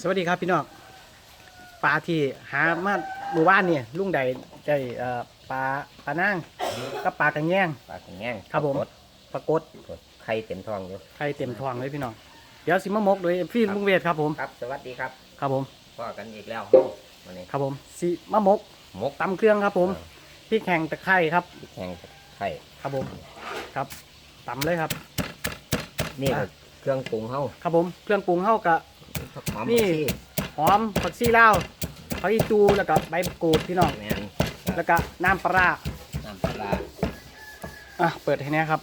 สวัสดีครับพี่น้องปลาที่หามาหมู่บ้านเนี่ยลุงใดได้เอ่อปลาปลานั่งกับปลากระแยง ปลาแง่งครับผมกดปลากดกดไข่เต็มท้องอยู่ไข่เต็มท้องเลยพี่น้องเดี๋ยวสิมามกโดยพี่ลุงเวทครับผมครับ สวัสดีครับครับผมพ่อกันอีกแล้ววันนี้ครับผมสิมามกหมกตำเครื่องครับผมพริกแห้งตะไคร้ครับ พริกแห้งไข่ครับผมครับตำเลยครับ นี่อะก็เครื่องปรุงเฮาครับผมเครื่องปรุงเฮากะ หอมนี่ผักชีหอมผักชีลาวผักอีตูแล้วก็ใบมะกรูดพี่น้องแมนแล้วก็น้ำปลาร้าน้ำปลาร้าอะเปิดให้แน่ครับ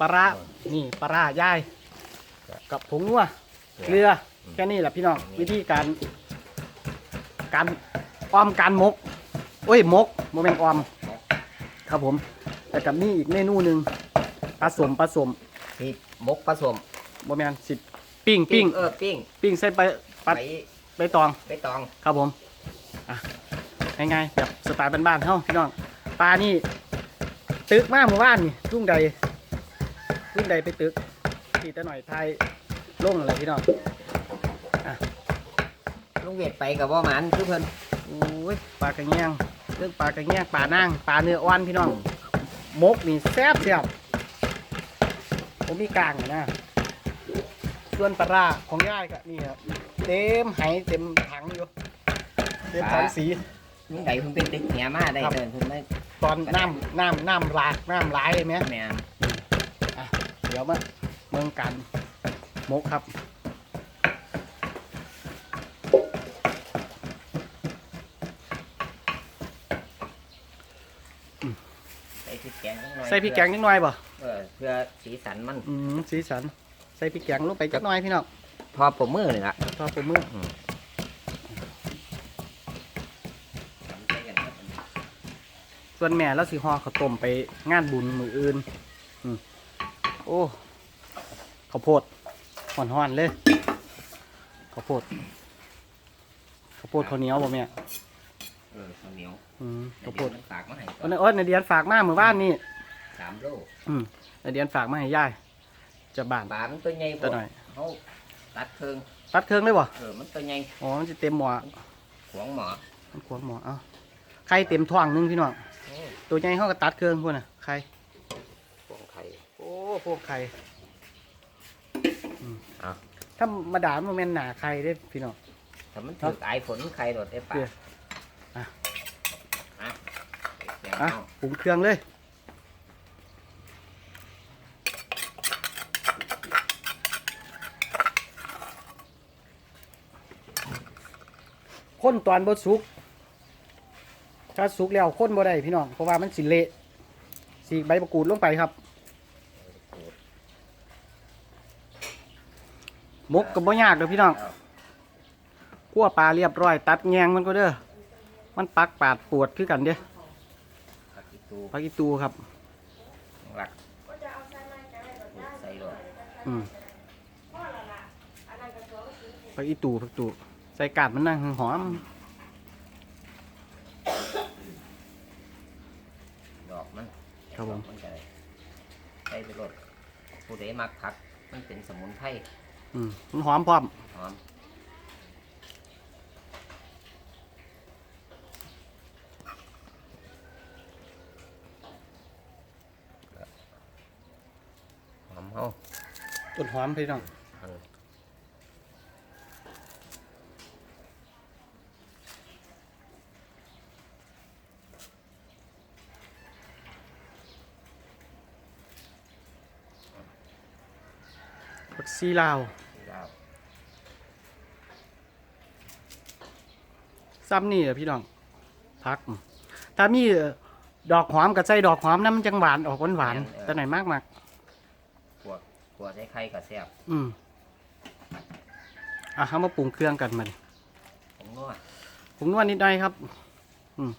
ปลาร้านี่ปลาร้าย่ายกับผงนัวเกลือแค่นี้แหละพี่น้องวิธีการการออมการมกโอ้ยมกโมเมนออม ครับผมแต่กับนี่อีกเมนูหนึ่งปลาสมปลาสม ที่หมกผสมโมเมนสิ ปิ้งปิ้งเออปิ้งปิ้งใส่ไปปัดไปใบตองไปตองครับผมอะง่ายๆแบบสไตล์บ้านๆเฮ้าพี่น้องปลานี่ตึกมากหมู่บ้านนี่รุ่งใดรุ่งใดไปตึกทีแต่หน่อยไทยลงอะไรพี่น้องลุงเวทไปกับว่ามันคือเพิ่นโอ้ยปลากระเงี้ยงเรื่องปลากระเงี้ยงปลานั่งปลาเนื้ออ่อนพี่น้องมกนี่แซ่บเสียบผมมีกลางอยู่นะ ส่วนปลาร้าของย่ายก็นี่ครับเต็มไหเต็มถังอยู่เต็มถังสี ลุงไดเพิ่งเป็นติ๊กเนียมาได้ครับ เดินเพิ่นได้ตอนน้ำน้ำน้ำหลากน้ำไหลายไหมแมนเดี๋ยวมาเมืองกันมกครับใส่พริกแกงนิดหน่อยใส่พริกแกงนิดหน่อยบ่เออเพื่อสีสันมันอืมสีสัน ใส่พริกแกงลงไปจักหน่อยพี่น้องพอผมมือหนึ่งอะพอผมมือส่วนแม่แล้วสิห่อข้าวต้มไปงานบุญมืออื่นอืมโอ้ข้าวโพดห่อนๆเลยข้าวโพดข้าวโพดข้าวเหนียวบ่แม่เออข้าวเหนียวอืมข้าวโพดเดี๋ยวมันฝากมาให้ก่วัอนนนี้โอ๊ตในเดียนฝากมาเมื่อวานนี่สามโลอืมในเดียนฝากมาให้ยาย จะบ้านปลามันตัวใหญ่ตัวหน่อยเขาตัดเครื่องตัดเครื่องได้บ่เออมันตัวใหญ่อ๋อมันจะเต็มหม้อขวางหมอมันขวางหม้อเอ้าไข่เต็มท้องหนึงพี่น้องโอ้ตัวใหญ่เขาก็ตัดเครื่องพวกน่ะไข่ขวางไข่โอ้พวกไข่เอาถ้ามาด่ามันแม่นหนาไข่ได้พี่น้องถ้ามันถือไอ้ฝนไข่โดดได้ปลาเดี๋ยวอะอะเดี๋ยวอะเอาปรุงเครื่องเลย นตอนบดสุก ถ้าสุกแล้วคนบ่ได้พี่น้องเพราะว่ามันสิเละสีกใบมะกรูดลงไปครับมกก็บ่ยากเด้อพี่น้องเอาคั่วปลาเรียบร้อย ตัดแงงมันก็เด้อมันปักปาดปวดคือกันเด้อผักอีตูปักอีตูครับหลักใส่โดดอืมปักอีตูปักตู ใส่กาดมันนั่งหอมดอกมันครับผมดอกนจะใส่ไปโดดผู้ใดมักผัก มันเป็นสมุนไพรอืมมันหอมพร้อมหอมหอมเฮาต้นหอมพี่น้อง กซีลาวลาวซ้ำนี่เหรอพี่น้องพักอืมถ้ามีดอกหอมกับใส่ดอกหอมน้ำมันจังหวานออกหวานหวานๆแต่ไหนมากมากขวดขวดใส่ไข่กับแซ่บๆอืมอะเขามาปรุงเครื่องกันมันผมนวดผงนวดนิดหน่อยครับ อืม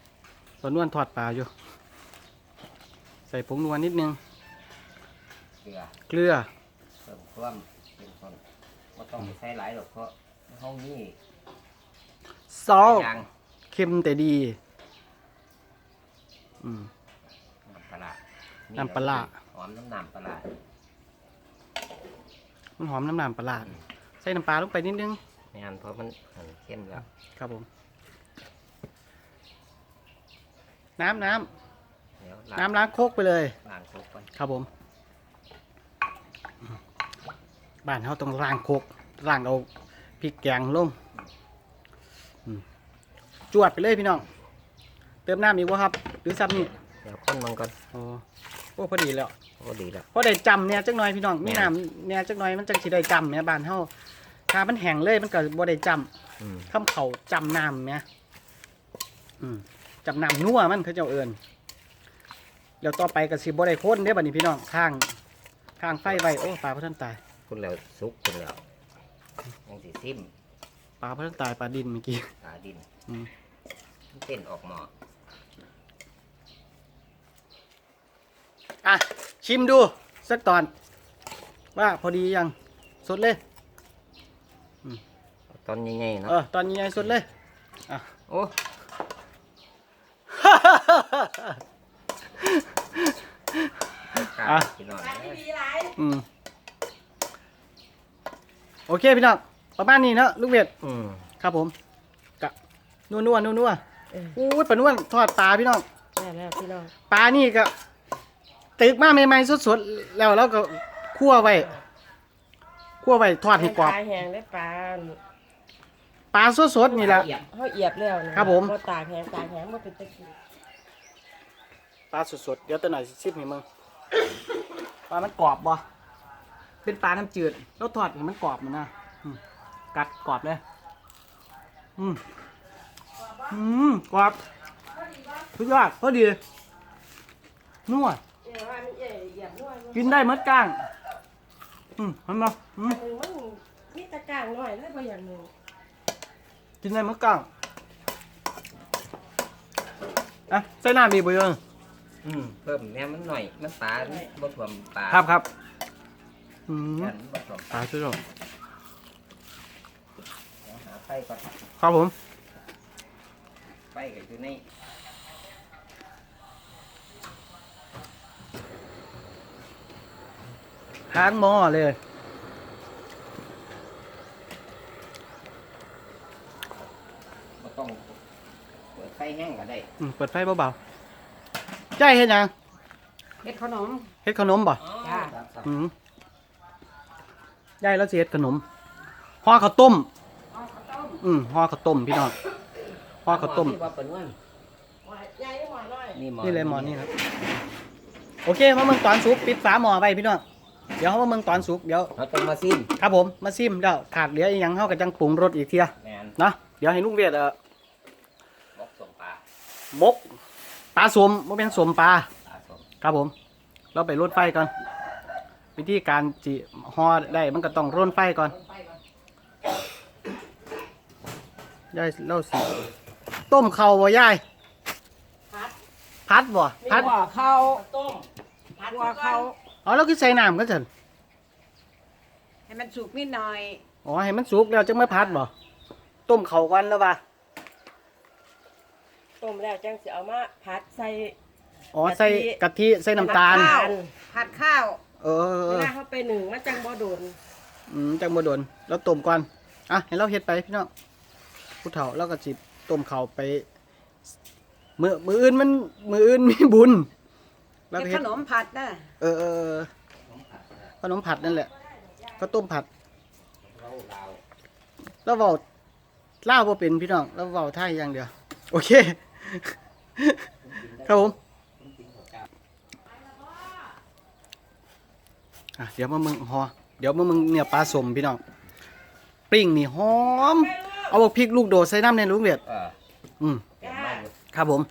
ตอนนวดทอดปลาอยู่ ใส่ผงนวดนิดนึงเกลือเกลือเพิ่มความเป็นคน ไม่ต้องไปใส่หลายหรอกเพราะห้องนี้ซอสยางเค็มแต่ดี อืม น้ำปลาร้าน้ำปลาร้า หอมน้ำน้ำปลาร้ามันหอมน้ำน้ำปลาร้าใส่น้ำปลาลงไปนิดนึงอไม่งั้นเพราะมันหันเข้มแล้วครับผม น้ำน้เดี๋ยวำน้ำล้างโคกไปเลย ล้างครบก่อนครับผม บ้านเขาต้องล้างโคกล้างเอาพริกแกงลงอืมจวดไปเลยพี่น้อง เติมน้ำอีกวะครับ หรือซ้ำนี่เดี๋ยวคนมันก่อนโอ้โอ้พอดีแล้วโอ้ดีแล้วพอได้จำเนี่ยจักหน่อยพี่น้องมีแม่นน้ำเนี่ยจักหน่อยมันจังสิได้จำเนี่ยบ้านเฮาถ้ามันแห้งเลยมันก็บ่ได้จอืมำคำเขาจำน้ำเนี่ยอืมจำน้ำนัวมันเขาเจ้าเอิญเดี๋ยวต่อไปก็สิบ่ได้คนเด้อบัดนี้พี่น้องข้างข้างไฟไว้โอ้ปลาพระท่านตาย คุณแล้วซุกคุณแล้วยังสิซิมปลาพระท่านตายปลาดินเมื่อกี้ตาดินอืมมันเต้นออกหมออะ ชิมดู สักตอน ว่าพอดียัง สดเลยตอนใหญ่ๆเอเนาะอตอนนี้ยังสดเลยโอ้กล้าอะพี่น้องร้านเอ้ยดีๆหลายอืม โอเคพี่น้องประมาณนี้เนอะลูกเวทอืมครับผมกะนัวนัวนัวนัวเอออู้ยปลานัวทอดปลาพี่น้องแม่แล้วพี่น้องปลานี่ก็ตึกมาใหม่ๆสดๆแล้วเราก็คั่วไว้คั่วไว้ทอดให้กรอบปลาแห้งได้ปลาปลาสดๆนี่แหละ เฮาเอียบแล้วนะครับผม บ่ตากแห้งตากแห้งบ่เป็นตะกี้ปลาสดๆเดี๋ยวตัวหน่อยชิมให้มึงปลามันกรอบบ่ เป็นปลาน้ำจืด แล้วทอดให้มันกรอบมันนะอืมกัดกรอบเลย อืมอืมกรอบสุดยอดพอดีนัวเออว่ามันเอียบน้อยกินได้หมดก้าง อืมเห็นบ่อืมเออมันมีตะกร้างน้อยแล้วบ่อย่างหนึงกินได้หมดก้างอะใส่น้ำอีกบ่เยอะอืมเพิ่มแม่มันหน่อย มันปลาบ่ถ่วมปลาครับครับ อืมกันบ่ถ่วมปลาสุดยอดเดี๋ยวหาไฟก่อนครับผมไฟก็อยู่ในค้างหม้อเลยบ่ต้องเปิดไฟแห้งก็ได้อืมเปิดไฟเบาๆใจเฮ็ดหยังเฮ็ดขนมเฮ็ดขนมบ่จ้าครับอืม ยายแล้วสิเฮ็ดขนมห่อข้าวต้ม อืมห่อข้าวต้มพี่น้องห่อข้าวต้ม ว่าเป็นว่าใหญ่หน่อยน้อยนี่หมอนี่เลยหมอนี่ครับ โอเคมาเมืองตอนสุกปิดฝาหม้อไว้พี่น้อง เดี๋ยวเขามาเมืองตอนสุกเดี๋ยวเราต้องมาซิมครับผม มาซิมเดี๋ยวขาดเหลืออีกอย่างเขาก็จังปรุงรสอีกเทียแมนเนาะเดี๋ยวให้ลุงเวียดเอ่อบอกส่งปลามกปลาสมบ่เป็นสมปลา ปลาส่งครับผม เราไปรดไฟก่อน วิธีการจีห่อได้มันก็ต้องร่นไฟก่อนยายเล่าสิต้มเข่าบ่ยายพัดพัดบ่มีพัดหัวเข้าต้มพัดหัวเข้าอ๋อแล้วคือใส่น้ำก็จันให้มันสุกนิดหน่อยอ๋อให้มันสุกแล้วจังไม่พัดบ่ต้มเข่าก่อนแล้วว่าต้มแล้วจังสิเอามาพัดใส่อ๋อใส่กะทิใส่น้ำตาลข้วผัดข้าว เออเออเวเออลาเขาไปหนึ่งมันจังบ่โดนอืมจังบ่โดนแล้วต้มก่อนอะให้เราเฮ็ดไปพี่น้องผู้เฒ่าแล้วก็สิต้มเข่าไปมือมืออื่นมันมืออื่นมีบุญแล้วก็เฮ็เฮ็ดดขนมผัดนะเออเออเออขนมผัดนั่นแหละก็ต้มผัดเราเราแล้วเว้าลาวบ่เป็นพี่น้องแล้วเว้าไทยอย่างเดียว โอเค ครับผม อะเดี๋ยวมามึงฮอเดี๋ยวมามึงเนี่ยปลาสมพี่น้องปิ้งนี่หอม เอาบักพริกลูกโดดใส่น้ำในลูกเวียดเอออืมเห็นบ้านอยู่ครับผม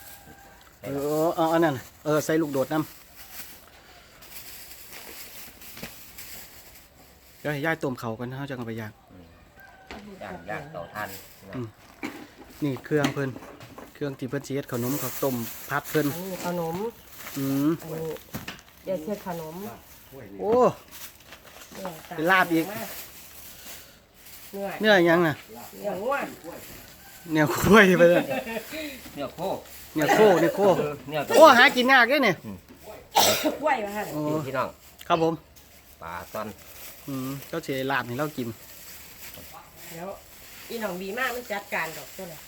เออเอาอันนั้นน่ะเออใส่ลูกโดดน้ำเดี๋ยวให้ย่ายต้มเขากันนะเขาจะเอาไปย่าง ย่างย่างเต่าทันนะอืม นี่เครื่องเพิ่นเครื่องที่เพิ่นสิเฮ็ดขนมข้าวต้มพัดเพิ่นอันนี้ขนมอืมอันนี้เดี๋ยวเช็ดขนม โอ้เนี่ยตกเป็นลาบอีกเนื้อเนื้อหยังน่ะเนื้อง่วนเนื้อคุ้ยไปเลยเนื้อโคเนื้อโคเนื้อโคเนื้อโอ้หากินยากเด้เนี่ยกล้วยว่าหั่นโอ้กินพี่น้องครับผมปลาตอนอืมก็สิได้ลาบให้เรากินเดี๋ยวอีน้องบีมากมันจัดการดอกตัวน่ะ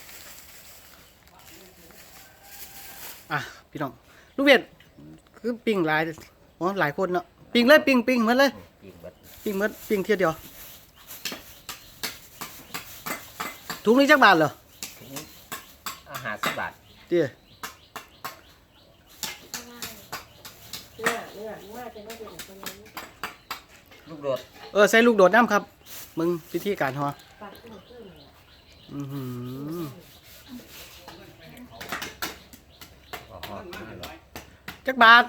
อะพี่น้องลูกเวียดคือปิ้งหลายอ๋อหลายคนเนาะ ปิ้งเลยปิ้งปิ้งหมดเลยกินเบิดปิ้งหมดปิ้งเทียเดียวถุงนี้จักบาทเหรออาหารสิบบาทเตี้ยเนื้อเนื้อว่าจะไม่เป็นตัวนี้ลูกโดดเออใส่ลูกโดดน้ำครับ มึงวิธีการห่อปากขึ้นขึ้นเนี่ยอือหืออ๋อห้าร้อยจักบาท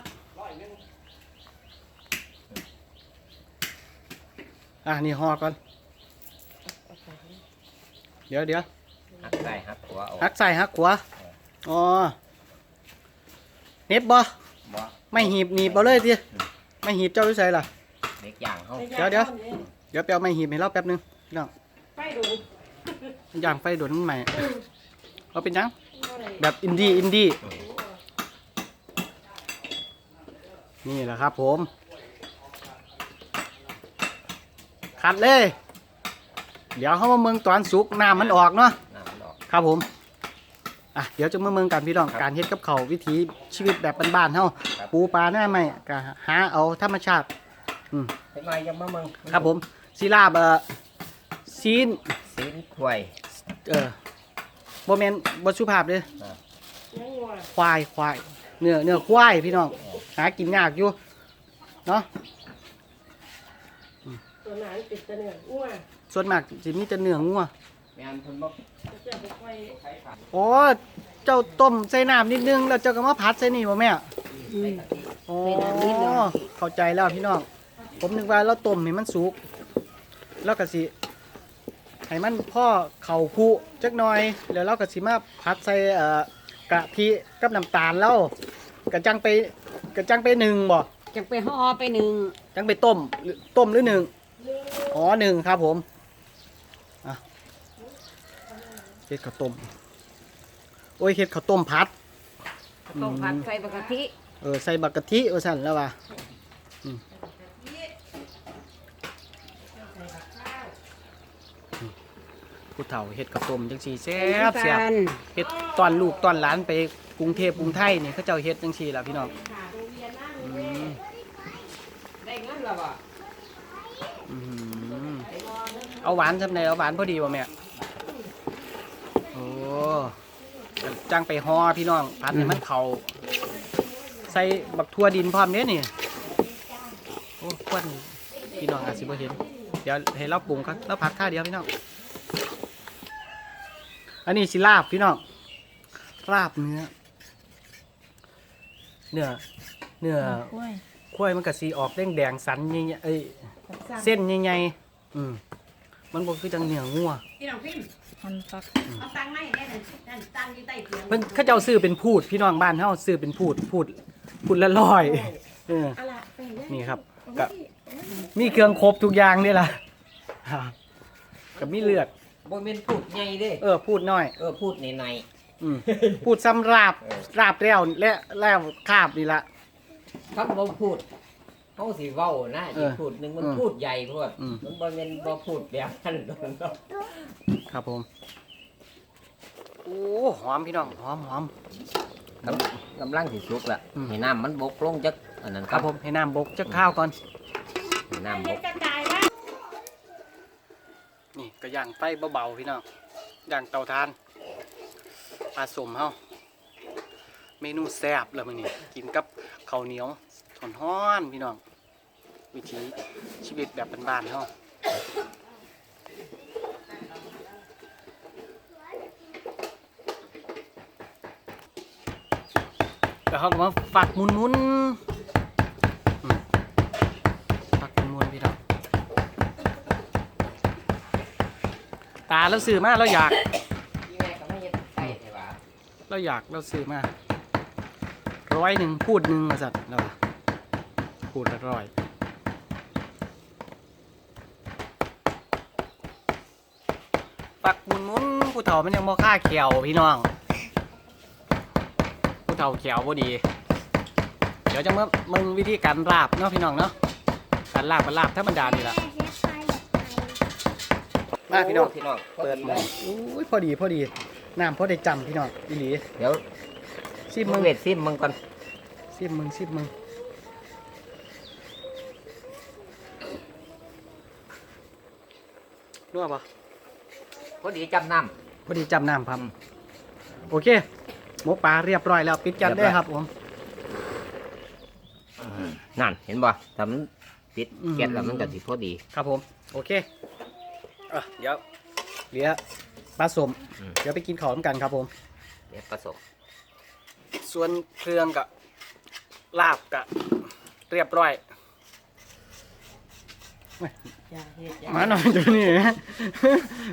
อะนี่ห่อก่อนเอาไปให้เดี๋ยวเดี๋ยวหักใส่หักหัวเอาหักใส่หักขวาอ๋อเน็บบ่บ่ไม่หีบหนีบเอาเลยทีไม่หีบเจ้าวิสัยล่ะเล็กอย่างเฮาเดี๋ยวเดี๋ยวเดี๋ยวไปเอาไม่หีบให้เราแป๊บหนึงพี่น้องไปดูย่างไฟโดนมันใหม่เอาเป็นยังบ่ได้แบบอินดี้อินดี้นี่แหละครับผม ขัดเลย เดี๋ยวเขามาเมืองตอนสุกน้ำมันออกเนาะน้ำมันออก ครับผมอะเดี๋ยวจะมาเมืองกันพี่น้องครับการเฮ็ดกับเขาววิถีชีวิตแบบบ้านๆเฮาครับ ปูปลาหน้าไม่ก็หาเอาธรรมชาติเฮ็ดมายังมาเมืองครับผมซีลาบเอ่อซีนซีนถ้วย เออบ่แม่นบ่สุภาพเด้ออ่าเนื้อวัวควายควายเนื้อเนื้อควายพี่น้องหากินยากอยู่เนาะตั วหนานติดแตะเนื้อวัวส่วนมากสิมีแต่เนื้องัวแม่นเพิ่นบ่จะเชื่อไปไว้ใช้ผักโอ้เจ้าต้มใส่น้ำนิดนึงแล้วเจ้าก็มาผัดใส่นี่บ่แม่อืมอ๋อเป็นอันนี้เนาะเข้าใจแล้วพี่น้องผมนึกว่าเราต้มให้มันสุก แล้วก็สิให้มันพ่อเข่าคุจักหน่อยแล้วเราก็สิมาผัดใส่เอ่อกะทิกับน้ำตาลแล้วกะจังไปกะจังไปหนึ่งบ่จะไปห่อไปหนึ่งจังไปต้มหรือต้มหรือหนึ่ง อ๋อหนึ่งครับผมอะเฮ็ดข้าวต้ม โอ้ยเฮ็ดข้าวต้มผัด ต้องผัดใส่ปกติเออใส่บักกะทิว่าสั่นแล้วว่ะอืมผู้เฒ่าเฮ็ดข้าวต้มจังซี่แซ่บแซ่บกันเฮ็ดตอนลูกตอนหลานไปกรุงเทพกรุงไทยนี่เขาเจ้าเฮ็ดจังซี่ล่ะพี่น้องอืม ได้เงินแล้วบ่ อื้อหือ เอาหวานซำใดเอาหวานพอดีบ่แม่ โอ้จังไปฮอพี่น้องผัดให้มันเข้าใส่บักทั่วดินพร้อมเด้นี่ โอ้ควันพี่น้องอาจสิบ่เห็น เดี๋ยวให้เราปรุงกันเราผัดข้าวเดียวพี่น้อง อันนี้สิลาบพี่น้องลาบเนื้อ เนื้อ เนื้อกล้วยข้วยมันก็สีออกแดงแดงๆสันใหญ่ๆเอ้ย เส้นใหญ่ๆอืม มันบ่คือจังเนื้องัวพี่น้องพิมมันปักเอาตังค์ไม่ได้นั่นนั่นตังค์อยู่ใต้เตียงเพิ่นเขาเจ้าซื้อเป็นพูดพี่น้องบ้านเฮาซื้อเป็นพูดพูดพูดละร้อยเอออะไรไปเนี่ยนี่ครับก็มีเครื่องครบทุกอย่างนี่ล่ะกับมีเลือด บ่แม่นพูดใหญ่เด้ เออพูดน้อย เออพูดในใน อืมพูดซ้ำราบเออราบแล้วและแล้วคาบนี่ละคำบ่พูด เขาสิเว้านะเอสิอพูดหนึงมันอืมพูดใหญ่โพดอืม มันบ่แม่นบ่พูดแบบนั้นดอกเนาะครับผม โอ้หอมพี่น้องหอมหอม กำกำลังสิสุกละอืม ให้น้ำมันบกลงจักอันนั้นครับผมให้น้ำบกจะข้าวก่อน ให้น้ำบเฮ็ดกกระจายแล้วนี่ก็ย่างไฟเบาๆพี่น้องย่างเตาทานปลาสมเฮาเมนูแซ่บแล้วมื้อนี้กินกับข้าวเหนียว ฮ้อนพี่น้อง วิถีชีวิตแบบบ้านๆเฮาแล้วเขาก็มาฝักมุนๆอืมฝักหมุนพี่น้องตาเราซื้อมาเราอยากเราอยากเราซื้อมาร้อยหนึ่งพูดหนึ่งมาสัตว์เราว่า พูดละร้อย ปักหมุนหมุนผู้เฒ่ามันยังบ่ค่าเขียวพี่น้อง ผู้เฒ่าเขียวพอดี เดี๋ยวจะมามึงวิธีการลาบเนาะพี่น้องเนาะ การลาบมันลาบธรรมดานี่แหละมาพี่น้องพี่น้องเปิดหมออุ้ยพอดีพอดีน้ำพอได้จำพี่น้องอีหลีเดี๋ยวซิมมึมึงงเวทซิมมึงก่อนซิมมึงซิมมึง นัวปะพอดีจำน้พอดีจำน้ำครับโอเค หมูปลาเรียบร้อยแล้วปิดกันได้ครับผมำนั่นเห็นบ่ทำมันปิดอืมเก็ดแล้วมันก็สิพอดี ครับผม โอเคอะเดี๋ยวเหลือปลาสมอืม เดี๋ยวไปกินข้าวน้ำกันครับผม เดี๋ยวผสมส่วนเครื่องกับลาบกับเรียบร้อย อย่าเฮ็ดอย่าหมาหน่อยตัวนี้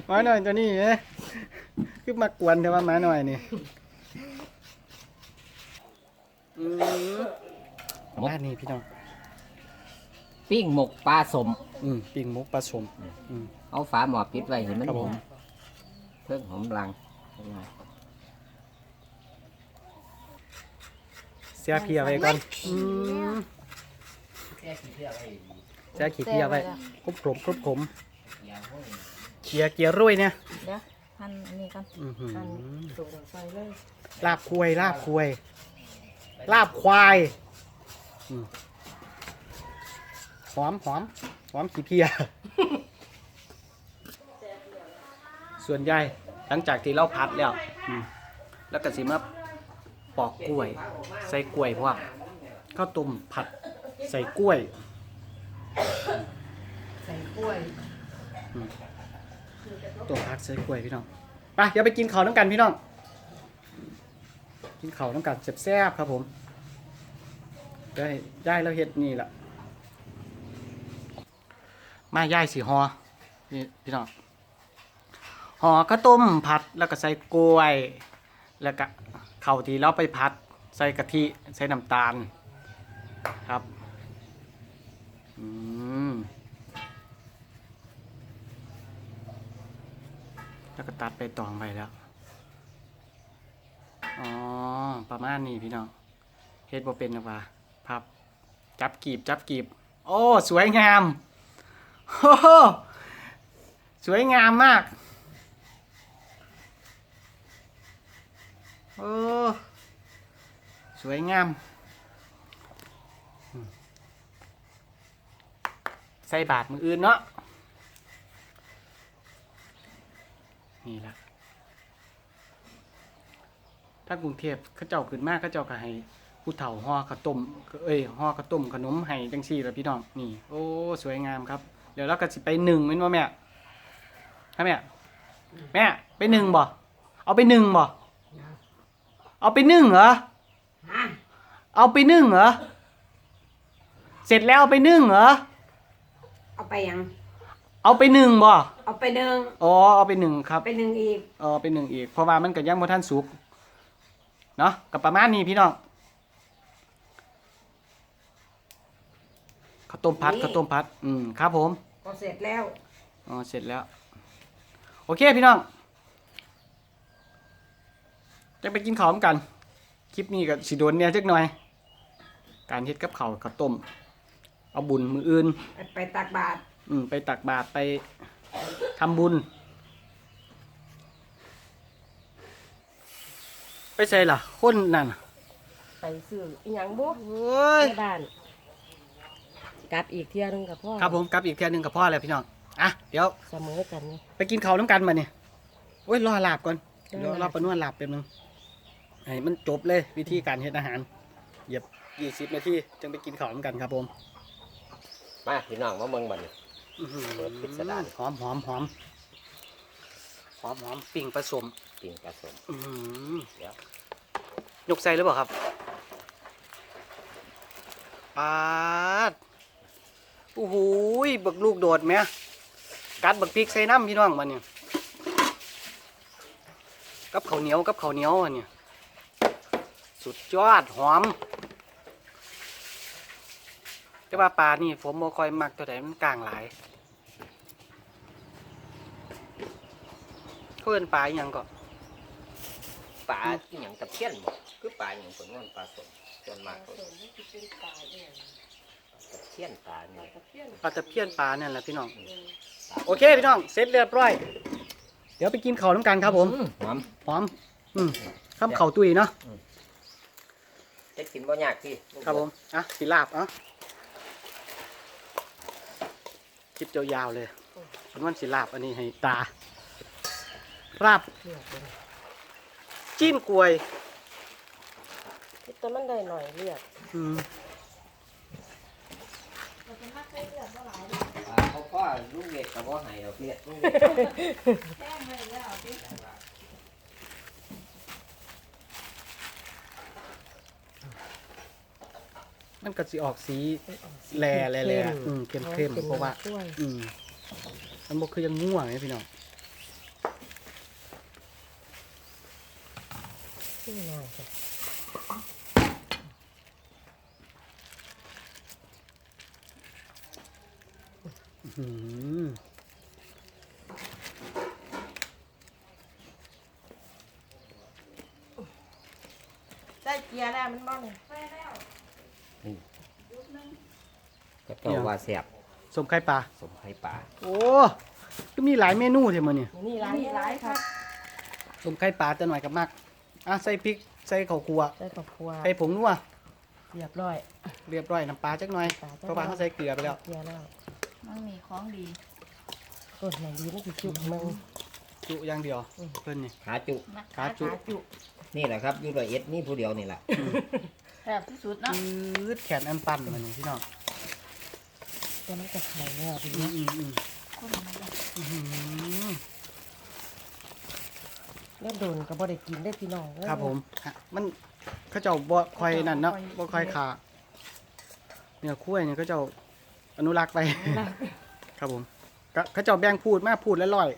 หมาหน่อยตัวนี้เอ๊ะคือมากวนแต่ว่าหมาหน่อยนี่อืมบ้านนี้พี่น้องปิ้งหมกปลาสม อืมปิ้งหมุกปลาสมอืม เอาฝาหม้อปิดไว้เห็นมันครับหผอมม เพิ่งหอมลังเสียเพียไว้ก่อนอืมแค่ขี้เพี้ยไว้ เสียขี้เพียไว้ครบผมครบผมเขียเกียร์รุ่ยเนี่ยเดี๋ยวหั่นอันนี้ก่อนอื้อหืออันสูงใส่เลยลาบควายลาบควายลาบควายอืมหอมหอมหอมขี้เพียส่วนใหญ่หลังจากที่เราพัดแล้วอืมแล้วก็สิมาปอกกล้วย ใส่กล้วยเพราะว่าข้าวต้มผัดใส่กล้วย ใส่กล้วยต้มผัดใส่กล้วยพี่น้องไปเดี๋ยวไปกินข้าวน้ำกันพี่น้อง กินข้าวน้ำกันแซ่บๆครับผมเดี๋ยวให้ย่ายเราเฮ็ดนี่แหละมาย่ายสีหอนี่พี่น้องห่อข้าวต้มผัดแล้วก็ใส่กล้วย แล้วก็เข้าที่เราไปผัด ใส่กะทิใส่น้ำตาลครับ อืมแล้วก็ตัดไปตองไปแล้ว อ๋อ ประมาณนี้พี่น้องเฮ็ดบ่เป็นหรอกว่าพับ จับกีบ จับกีบ โอ้ สวยงามโอ้โหสวยงามมาก โอ้ สวยงาม ส่บาทมืออื่นเนาะนี่ละถ้ากรุงเทพเขาเจ้าขึ้นมากเขาเจ้าก็ให้ผู้เฒ่าห่อข้าวต้มเอ้ยห่อข้าวต้มขนมให้จังซี่ละพี่น้องนี่ โอ้สวยงามครับ เดี๋ยวเราก็สิไปหนึ่งแม่นว่าแม่ฮะแม่แม่ไปหนึ่งบ่เอาไปหนึ่งบ่เอาไปหนึ่งเหรอเอาไปหนึ่งเหรอ เสร็จแล้วเอาไปหนึ่งเหรอ เอาไปยัง เอาไปหนึ่งบ่ เอาไปหนึ่งอ๋อ เอาไปหนึ่งครับ ไปหนึ่งอีก เออไปหนึ่งอีก เพราะว่ามันก็ยังบ่ทันสุก เนาะกับประมาณนี้พี่น้อง ข้าวต้มพัดข้าวต้มพัด อืมครับผมพอเสร็จแล้ว อ๋อ เสร็จแล้ว โอเคพี่น้อง จะไปกินข้าวพร้อมกัน คลิปนี้ก็สิโดนเนี่ยจักหน่อย การเฮ็ดกับข้าวข้าวต้ม เอาบุญมืออื่นไปไปตักบาตรอืมไปตักบาตรไปทำบุญ ไปใส่ล่ะ คนนั่นน่ะไปซื้ออีหยังบุโอ้ย ในบ้านกลับอีกเที่ยหนึงกับพ่อครับผมกลับอีกเที่ยหนึงกับพ่อแล้วพี่น้อง อะ เดี๋ยว เสมอกันนี่ ไปกินข้าวน้ำกันมาเนี่ยโอ้ยรอหลาบก่อนได้เดี๋ยวรอประนวดหลาบเป็นนึงให้มันจบเลยวิธีการเฮ็ดอาหารเหยียบยี่สิบนาทีจึงไปกินข้าวน้ำกันครับผม มาพี่น้องมาเบิ่งบัดนี้อื้อหือเปิดพิสดาร หอมหอมหอมหอมหอมปิ่งผสมปิ้งปลาสม อื้อหือเดี๋ยว ยกใส่หรือเปล่าครับปาดโอ้โหยบักลูกโดดไหมกัดบักพริกใส่น้ำพี่น้องมันเนี่ยกับข้าวเหนียวกับข้าวเหนียวอันเนี่ยสุดยอดหอม แต่ว่าปลานี่ผมบ่ค่อยมักตัวไหนมันกลางหลายเขาเอิ้นปลาอหยังก็ปลาที่หยังกับเพี้ยนบ่คือปลาหยังผลงานปลาสมส่วนมากก็กับเพี้ยนปลาเนี่ยปลาตะเพียนปลาเนี่ยแหละพี่น้องปลาโอเคพี่น้องเสร็จเรียบร้อย เดี๋ยวไปกินข้าวน้ำกันครับผมอืหอมหอม อืมข้ามเข่าวตุยเนาะจะกินบ่ยากพี่ ครับผม อะสีลาบเอะค ลิปยาวๆเลยเป็นวันสีลาบอันนี้ให้ตาลาบจิ้นกล้วยแต่มันได้หน่อยเลือดอืมอ่าเขาก็ลูกเด็กกับบ่ให้ดอกเบี้ยลูกเด็ก มันก็สิออกสีแหล่แหล่แหล่อืมเข้มเข้มๆเพราะว่าช่วยอืมมันบ่คือยังง่วงไงพี่น้องช่วยหน่อยจ้ะอื้อหือ ได้เกียร์แล้วมันบ้อง ก็ต้องว่า แซ่บสมไข่ปลา สมไข่ปลาโอ้ก็มีหลายเมนูเท่มื้อนี่นี่ร้านนี้ร้านครับสมไข่ปลาจะหน่อยกับมากอะใส่พริกใส่ข้าวคั่วได้ครอบครัวใส่ผงนัวเรียบร้อย เรียบร้อยน้ำปลาจักหน่อยปลาจักหน่อย เพราะว่าเขาใส่เกลือไปแล้วเกียร์แล้วมันมีของดีต้นไหนดีมันคือจุกมึง จุอย่างเดียวเพิ่นนี่ขาจุนะขาจุ ขาจุกนี่แหละครับอยู่ร้อยเอ็ดนี่ผู้เดียวนี่แหละ แซ่บที่สุดเนาะยืดแขนอันปั่นมันนี่พี่น้องแต่มันจะไข่เนื้อพี่อืนี้มอืมอืมคนมันจะอื้อหือเล่นโดนก็บ่ได้กินได้พี่น้องเอ้ย ครับผมฮะมันเขาเจ้าบ่คอยนั่นเนาะบ่คอยขาเนี่ยคุ้ยเนี่ยเขาเจ้าอนุรักษ์ไปครับผมก็เขาเจ้าแบ่งพูดมาพูดละร้อย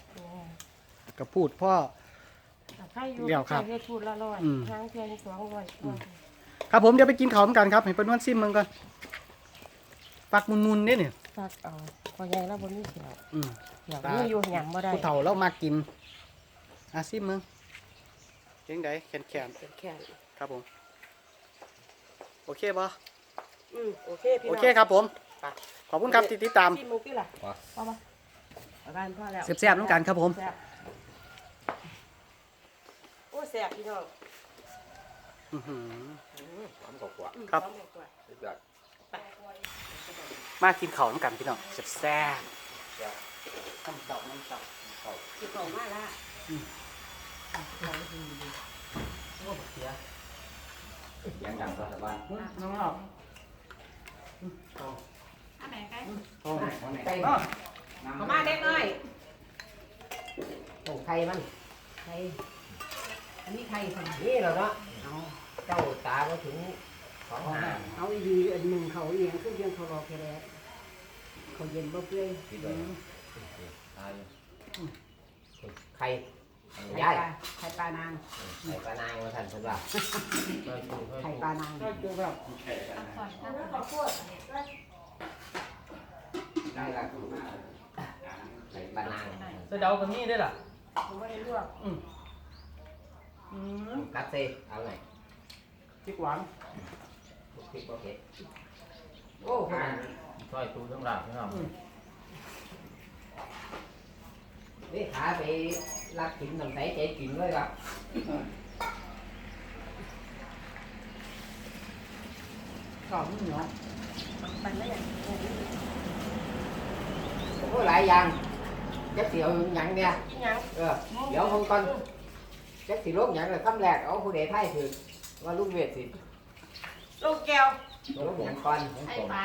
ก็พูดพ่อ ใครอยู่เดี๋ยวครับใครได้พูดละร้อยอืม ทางเพียงสองร้อยกว่าครับผมเดี๋ยวไปกินข้าวเหมือนกันครับให้เพิ่นนวลซิมมึงก่อน ปักมุนๆเด้เนี่ยตักเอาพอใหญ่แล้วบนนี้เขียวอืมเขียวนี่อยู่หยังบ่ได้ผู้เฒ่าเรามากินอาซิมมึงเจ๊งไดแขนแขนเป็นแค่ๆครับผม โอเคปะอืมโอเคพี่โอน้องเคครับผมไปขอบคุณครับที่ติดตามพี่มุกพี่ล่ะว่าเอามาเอาบ้านพ่อแล้วแซ่บๆน้ำกันครับผม แซ่บโอ้แซ่บพี่น้องอื้อหือหอมกว่าอืมครับพอมกว่าสุดยอด มากินข้าวน้ำกันพี่น้องแซ่บๆน้ำเต่าน้ำเต่าสิบสองมาละยังดังรัฐบาลน้องหรอกอันไหนไก่โอ้ไก่เอามาเด็กน้อยโอ้ไข่มันไข่อันนี้ไข่ค่ะนี่เหรอเนาะเจ้าตาก็ถึงสองห้าเอาอีดีอันหนึ่งเขาเอียงคือเอียงเขารอแค่แล้ว เขาเย็นบ่เปื่อยพี่ด้วยตายไข่ย่ายไข่ปลานาง ไข่ปลานางมาทันสันว่าไข่ปลานางก็ดูแบบก่อนตั้งขอโทษได้ละไข่ปลานางเสะเดากับนี่ได้ล่ะผมไม่ได้ลวกอืมอืมกัดเซ่เอาไหนพริกหวานพริกโอเคโอ้ขนาด ซอยตูทั้งหลังนะครับนี่ขาไปลักกินน้ำใสใจกินเลยครับกรอบเหนียวมันไม่อย่างโอ้หลายอย่างจักเสียวหยังเนี่ยกินยังเออเดี๋ยวผมก่อนจักสิโลกหยังเลยคำแรกเอาผู้ใดไทยถือว่าลูกเวทสิ ลูกแก้วโลกหยังก่อน ไอ้ปลา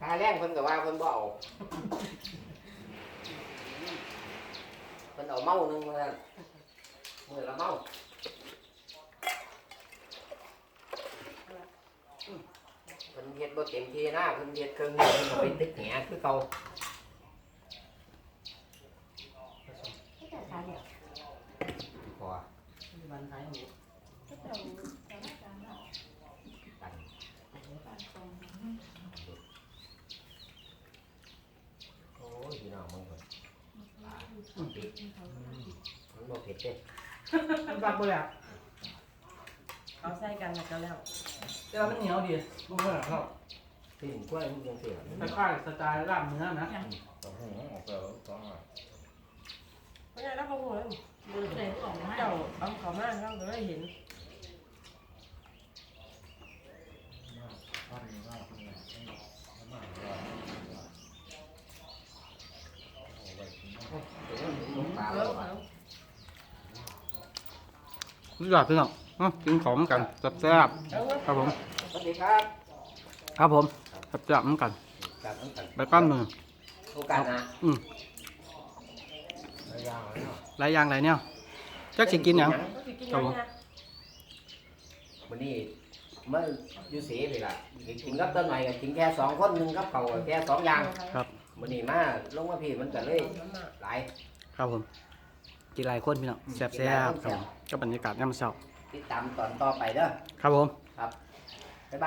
หาแรงเพิ่นก็ว่าเพิ่นบ่เอาเพิ่นเอาเมาหนึ่งว่าเมื่อละเมาเพิ่นเฮ็ดบ่เต็มที่นะเพิ่นเฮ็ดเครื่องเดียเพิ่นไปตึกแหนคือเก่าพอ วันขายหมูต ผ็ดเด้มันบักบ่แล้วเอาใส่กันแล้วก็แล้วแต่ว่ามันเหนียวดีบ่เพิ่นครับปิ้งกล้วยมันจังซี่ล่ะคล้ายๆสไตล์ลาบเนื้อนะต้องหูออกไปแล้วต้องอะเพราะงั้นแล้วบ่ฮู้เลยเลยออกมาเจ้าเอาเขามาเราก็เลยเห็นทอดนี่ก็ทำไงน้ำมันร้อนเอาไว้กินน้ำ เดี๋ยวมันลงปลา เอ แล้ว อ ว่ะ เอา สุดยอดพี่น้องอื้อกินของกันแซ่บเอาเว้ยๆครับผม สวัสดีครับครับผมแซ่บๆเหมือนกันกลับมันกันไปก้อนมือโอกาสหนะอืมระยางไว้เนาะหลายอย่างหลายแนวจักสิกินหยังเอาสิกินครัยับงผมไงวันนี้เมื่ออยู่เสียไปละกินกับต้นหน่อยก็กินแค่สองคนหนึ่งกับเขาก็แค่สองอย่างครับวันนี้มาลงมาพี่มันก็เลยหลายครับผม กินหลายคนพี่น้องแซ่บๆครับผมก็บรรยากาศยามเช้าติดตามตอนต่อไปเด้อครับผม ครับ